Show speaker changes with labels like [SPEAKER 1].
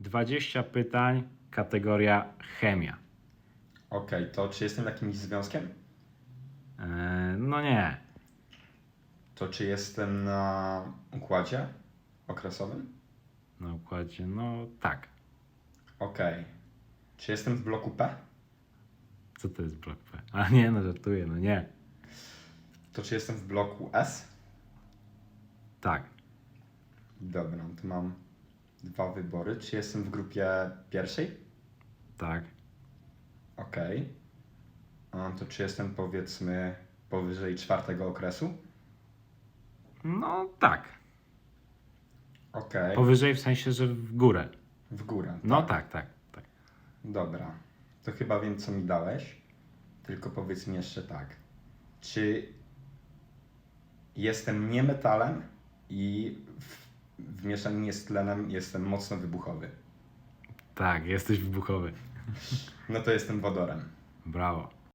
[SPEAKER 1] 20 pytań, kategoria chemia.
[SPEAKER 2] Okej, to czy jestem jakimś związkiem?
[SPEAKER 1] E, no nie.
[SPEAKER 2] To czy jestem na układzie okresowym?
[SPEAKER 1] Na układzie, no tak.
[SPEAKER 2] Okej. Czy jestem w bloku P?
[SPEAKER 1] Co to jest blok P? A nie, no żartuję, no nie.
[SPEAKER 2] To czy jestem w bloku S?
[SPEAKER 1] Tak.
[SPEAKER 2] Dobra, to mam dwa wybory. Czy jestem w grupie pierwszej?
[SPEAKER 1] Tak.
[SPEAKER 2] Okej. A To czy jestem powiedzmy powyżej czwartego okresu?
[SPEAKER 1] No tak.
[SPEAKER 2] Okej.
[SPEAKER 1] Powyżej w sensie, że w górę.
[SPEAKER 2] W górę.
[SPEAKER 1] No tak, tak, tak.
[SPEAKER 2] Dobra. To chyba wiem, co mi dałeś. Tylko powiedz mi jeszcze tak. Czy jestem nie metalem i w, w mieszaninie z tlenem jestem mocno wybuchowy?
[SPEAKER 1] Tak, jesteś wybuchowy.
[SPEAKER 2] No to jestem wodorem.
[SPEAKER 1] Brawo.